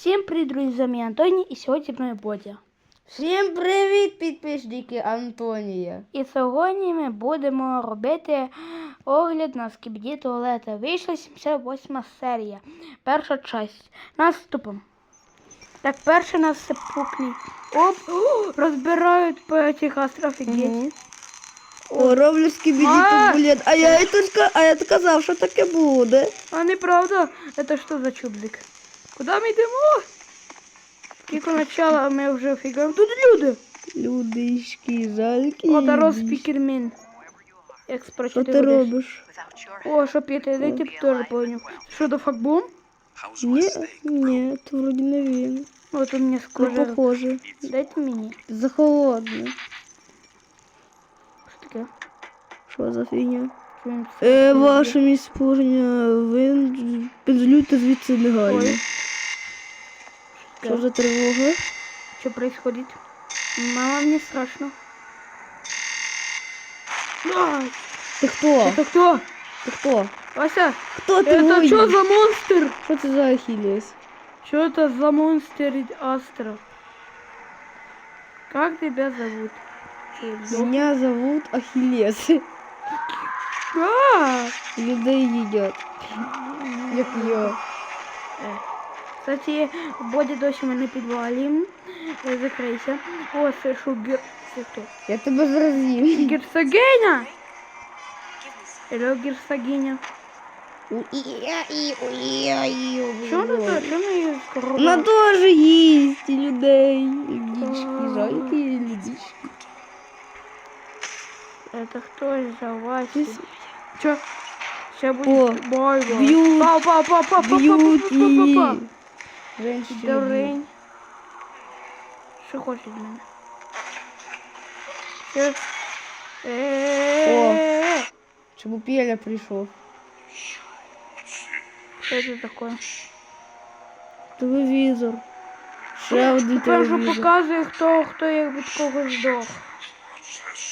Всім привіт, друзі, з вами Антоні, і сьогодні мною Бодя. Всім привіт, підписники Антонія. І сьогодні ми будемо робити огляд на скібді туалета. Вийшла 78 серія. Перша часть. Наступом. Так, перший нас сипукний. Оп, о, розбирають по цих астрофігеть. О, роблю скібіді А! А я і а я казав, що таке буде. А неправда, это что за чубзик? Куда ми йдемо? Тільки начало ми вже фігаємо. Тут люди. Людишки, жальки. О, Тарос Спікермен. Як Що ти робиш? О, що п'яти, дайте б теж поняв. Що до факбум? Ні, ні, то вроді не він. От у мене Не скоро. похоже. Дайте мені. Захолодне. Що таке? Що за фігня? Е, ваше місце положення, ви підзлюйте звідси негайно. Ой. Що за тривога? Що происходит? Мама, мне страшно. Ай, Ти хто? это кто? Ти хто? Вася, Хто ти это воїн? что за монстр? Що це за Ахіліс? Что это за монстр из Астра? Как тебя зовут? Чё, Лёха? Меня зовут Ахілес. А, Людей їдять. Як я. Е. Кстати, Боді досі мене підвалім. Е, Закрийся. О, це що гер... Це хто? Я тебе зараз їм. Герцогиня! Алло, герцогиня. Що вона тут? Що вона її скоро? Вона теж їсть людей. Людічки, жальки, людічки. Это кто за вас? Ти с- Чё? Сейчас О, будет бойба. б'ють, Па, Дурень. Що хоче від мене? Що? Е-е-е. Чому Пеля прийшов? Що це таке? Телевізор. Ще один Тепер телевізор. показує, хто, хто як від кого здох.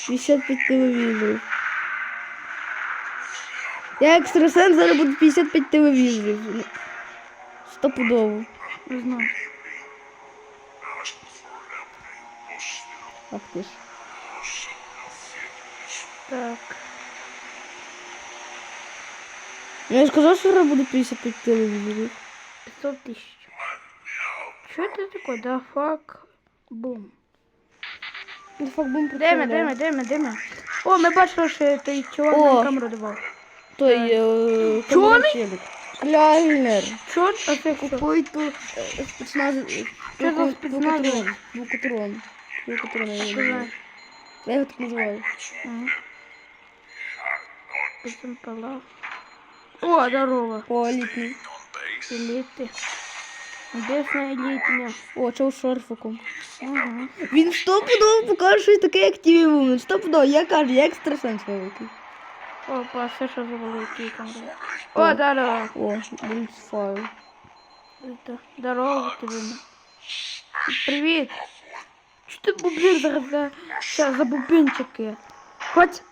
55 телевізорів. Я екстрасенс, зараз буде 55 телевізорів. Стопудово. Не знаю. Ах ти ж. Так. Я ж сказав, що зараз буде 55 телевізорів. 500 тысяч. Что это такое? Да фак. Бум. Ну, факбум Деме, деме, деме, деме. О, ми бачили, що той на камеру давав. Той е, Чорний? Кляльнер. Що? А це ту е, спецназ... Що за спецназ? Двукатрон. Двукатрон. я його Що Я його так називаю. О, здорово. О, літній. Еліти. Небесна елітня. О, чого з шарфиком. Ага. Він стопудово покаже щось таке, як Тіві Вумен. Стопудово, я кажу, я екстрасенс великий. Опа, це що за великий камера. О. Здорово. О, будуть файл. Это, здорово тебе. Привіт. Що ти бубен зараз за, щас, за бубенчики? Хоть.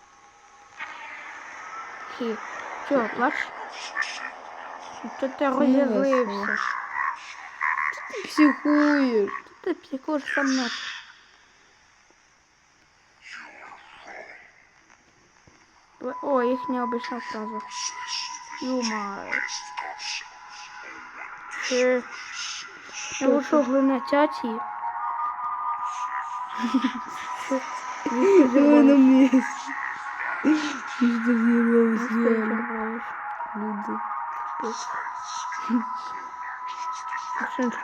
Хі. Чо, плач? Що ти розізлився? Психуєш. Ти психуєш сам мною. О, їхня обична фраза. Юмор. Чи... Я лучше глинотяті. Ой, на місці. Що зірвалося? Люди. Машинку.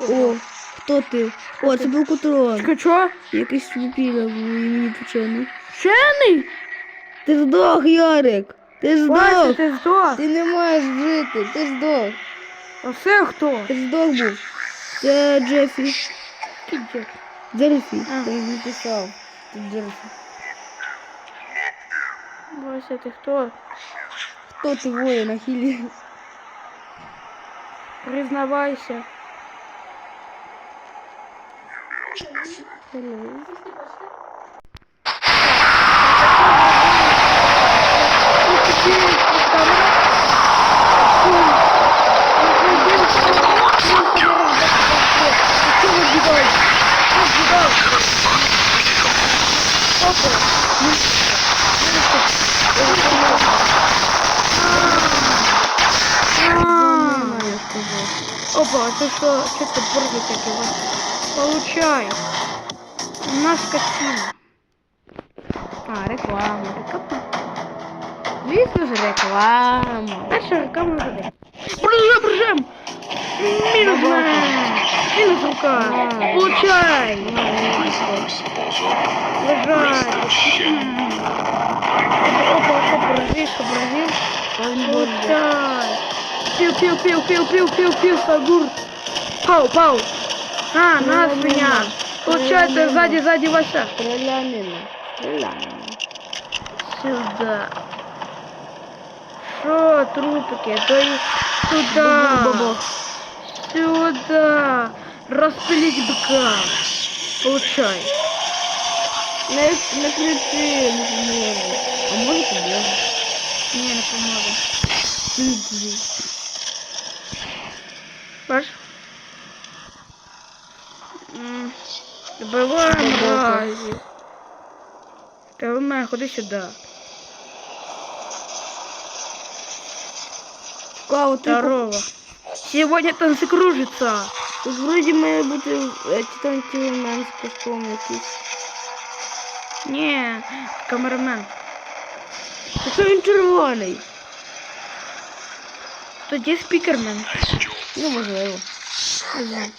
О, хто ти? О, це був Кутрон. Чекай, чо? Якийсь вупіля в імені Пучений. Вчений? Ти здох, Ярик. Ти Вася, здох. ти здох. Ти не маєш жити. Ти здох. А це хто? Ти здох був. Це Джефі. Кіджек. Джерфі. А. Ти не писав. Це Джерфі. Вася, ти хто? Хто ти воїн, Ахілі? Признавайся. Hello. что, что ты прыгать такие вот? Получай. У нас картина. А, реклама, реклама. Звісно ж, реклама. Наша реклама буде. Бржем, бржем! Мінус на! Мінус рука! Получай! Лежать! Опа, опа, бржиш, бржиш. Получай! Пил, пил, пил, пил, пил, пил, пил, Сагур. Пау, пау. На, на, свинья. Получается, сзади, сзади Вася. Стрілянина. Стрілянина. Сюда. Шо, трупики? То и туда. Бабах. Сюда. Распилить быка. Получай. Не, не кричи, не поможе. А може поможе? Не, не помогу. Бачиш? М, Добиваємо Глибоко. разі. Та мене, ходи сюди. Ти Здорово. Сегодня танцы кружится. Тут вроді має бути е, Титан з костом якийсь. Не, камерамен. Та що він червоний? Тоді спікермен. Ну, можливо. Не знаю.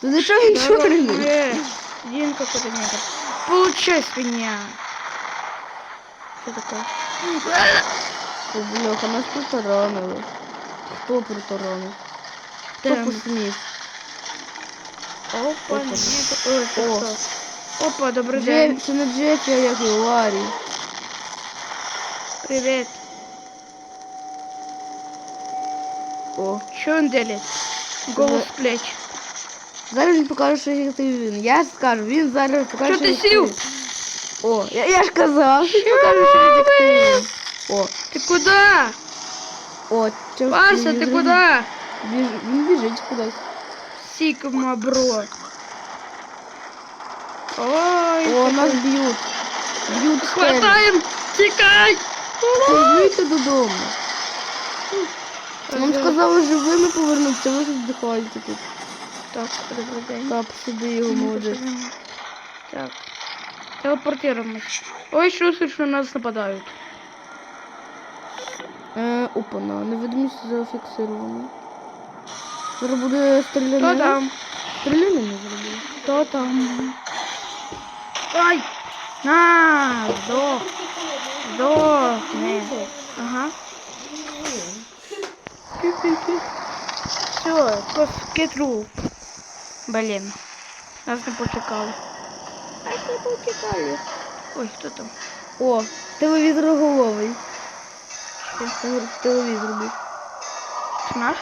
То за чого він чорний? Э, Один какой-то негр. Получай, свинья. Что такое? О, бляха, нас притаранили. Хто притаранив? Хто Там. посмів? Опа, Опа. нет. Ой, это О. кто? Опа, добрый Джеф, день. це не Джефі, а як його Ларі. Привет. О. Что он делает? Голос с плеч. Зараз він покаже, що як ти він. Я скажу, він зараз покаже, Що ти як сів? О, я, я ж казав, що він покаже, що як ти він. О, Ты куда? о, чого Вася, ты куда? Біж... Він біжить кудись. Сигма, бро. Ой, О, нас б'ють. Б'ють спереду. хватаем, текай! Повернуйте додому. Нам сказали живими повернутися, ви тут вдихаєте тут. Так, день. Так, сюди його молодець. Так. Телепортируемся. Ой, чувствую, что на нас нападают. Е, опана, невидимість зафіксирована. Зараз буде стрілянина. там? Стрілянина зробили. Кто там? Ай! На! Сдох! Сдохни! Ага. Все, коски труп. Блин. Нас не почекали. Нас не почекали. Ой, кто там? О, телевізор головий. Телевізор був. Це наш?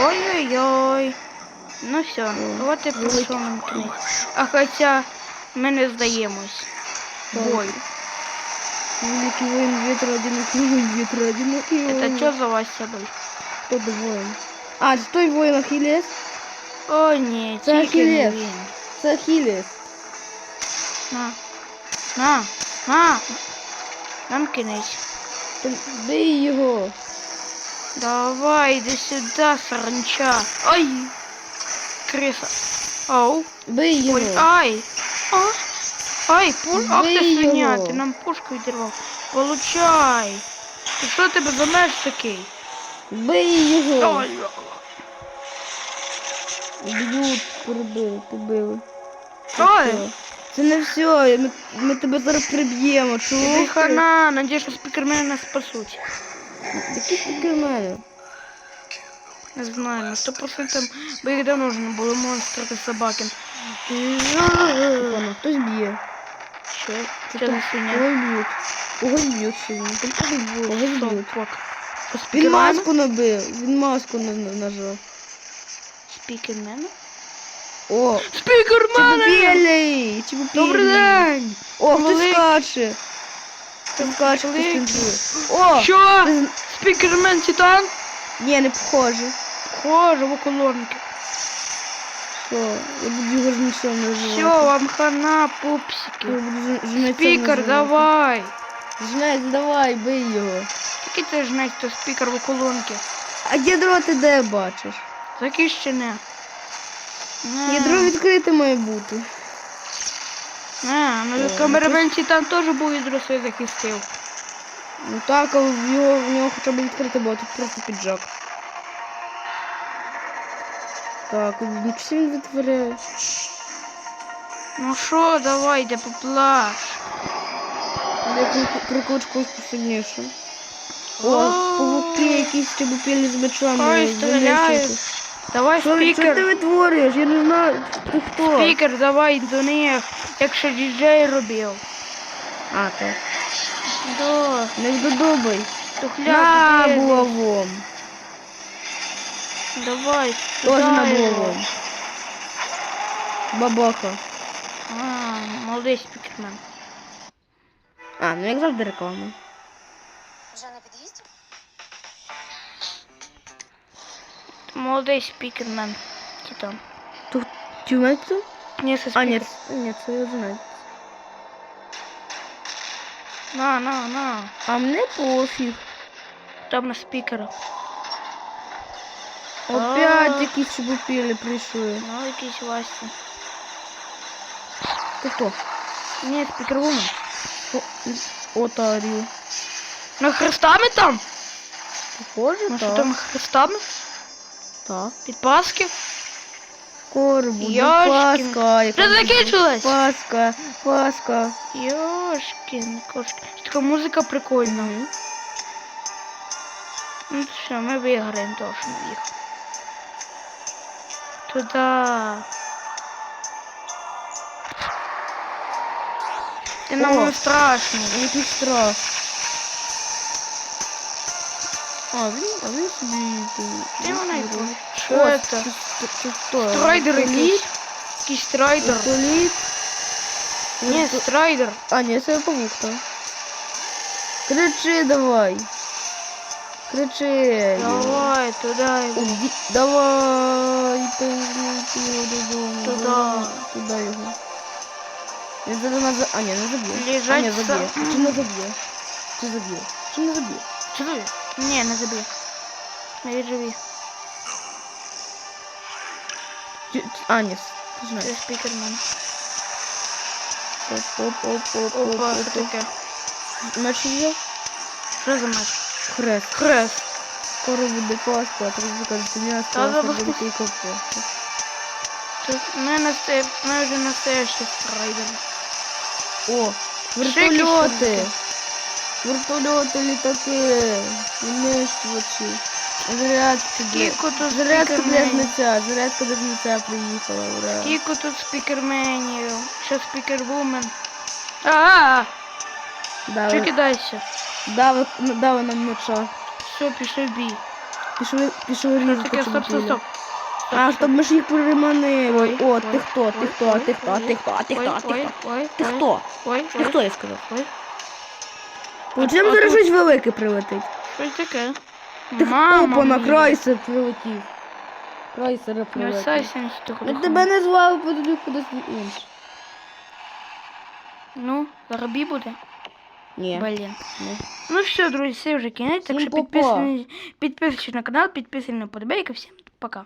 Ой-ой-ой. Ну все, от і прийшов нам кінець. А хоча ми не здаємось. Бой. Великий воин ветра, одинокий воин ветра, одинокий. Это что за вас собой? Это воин? А, це той воин Ахиллес? О, ні, Це Ахілес. Це Ахиллес. На. На. На. Нам кінець. Бий його. Давай, иди сюда, саранча. Ай! Криса. Ау. Бий Ой, ай. А? Ай, пуш... Ах ти свиня, його. ти нам пушку відірвав. Получай. Ти що тебе за меч такий? Бий його. Ой. Б'ють, перебили, побили. Ой. Це не все, ми, ми тебе зараз приб'ємо. Чого? хана, надіюсь, що спікермени нас спасуть. Які мене? Не знаю, на 100% там, бо їх давно вже не було монстри та собаки. Опана, хтось б'є. Що? Це свиня. Кого б'ють? Кого б'ють сьогодні? Кого б'ють? Сопок. Що, Він маску набив, він маску на- на- нажав. Спікермен? О, Спікермен! Чебупелей! Чебупелей! Добрий день! О, Великий. скаче! Хтось скаче. О! Що? Спікермен Титан? Ні, не похоже. Хоже в околонки. Що? Я буду його жнецом Все, називати. вам хана, Я пупсики. буду жн- Спікер, давай. Жнець, давай, бий його. Який ти ж то спікер в околонки? А ядро ти де бачиш? Захищене. Не. Ядро відкрите має бути. Не, ну О, камераменці там теж був ядро своє захистив. Ну так, а в його, в нього хоча б відкрите було, тут просто піджак. Так, ну що він витворяє? Ну що, давай, йде поплаш. Я прикручу когось посильніше. О, О. павуки якісь чебупілі з мечами. Ой, стріляють. Давай ви- що ти витворюєш? Я не знаю, ти хто? Спікер, давай до них, якщо діджей робив. А, так. Да, Не додобай. На булавом. Давай, Тоже на булавом. Бабаха. А, молодий спікермен. А, ну як завжди реклама. Вже на під'їзді? Молодий спікермен. Титан. Тут тюмець? Ні, це А, ні, спікер. це- ні, це я знаю. На, на, на. А мені пофіг. Там на спікера. Опять А. якісь чебупілі прийшли. Ну, якийсь Вася. Ти хто? Ні, спікервумен. О, Отарю. На хрестами там? Похоже, Ну що так. там хрестами? Так. Підпаски? Скоро буде Йошкін. Пасха. яка Вже закінчилась? Пасха, Пасха. Йошкін, кошки. Така музика прикольна. Мгм. Ну то що, ми виграємо точно їх. Туда. Ти нам не страшно. Який страх. А, він, а він собі... Ти мене О, йду. Що це? це? Це, це хто? Страйдер якийсь. Якийсь страйдер. Вертоліт? Ні, страйдер. А, ні, це павук, так. Кричи давай. Кричи. Давай, туди йду. Уді... Давай, пиздуйте його додому. Давай, Туди його. Він зараз нас... за- А, ні, не заб'є. А, Лежать ні, заб'є. сам. Чи не заб'є? Чи заб'є? Чи не заб'є? Ні, не забій. Не відживі. А, ні. Це спікермен. Оп, оп, оп, оп, оп, Опа, оп, що таке? Меч взяв? Що за меч? Хрест. Хрест. Скоро буде Пасха, а треба кажуть, це забув. буде тільки Пасха. Ми, насте... ми вже настоящий страйдер. О, Ще якісь вертольоти. Літаки, винищувачі. Зарядки. Скільки тут Зарядка для спікерменів? зниця, зарядка для зниця приїхала, ура. Скільки тут спікерменів? Ще спікервумен. А, Дали, кидайся? дали, дали нам меча. Все, пішли в бій. Пішли, пішли Що різати таке? Стоп, стоп, чебупілі. стоп. А, стоп, ми ж їх переманили. Ой, О, ой, ти хто, ти ой, хто, ой, ти хто, ой, ти хто, ти ой, хто, ти ой, хто? ой, Ти ой, хто? Ой, Ти ой, хто, я сказав? ой. Получаємо а зараз щось велике прилетить. Щось таке. Ти Мама на крайсер прилетів? Крайсера Не прилетів. сайся з того. Ми тебе не звали, подаю кудись інше. Ну, зараз буде. Ні. Блін. Ні. Ну все, друзі, все вже кінець. Так Всім що підписуйтесь, підписуйтесь на канал, підписуйтесь на подобайки. Всім пока.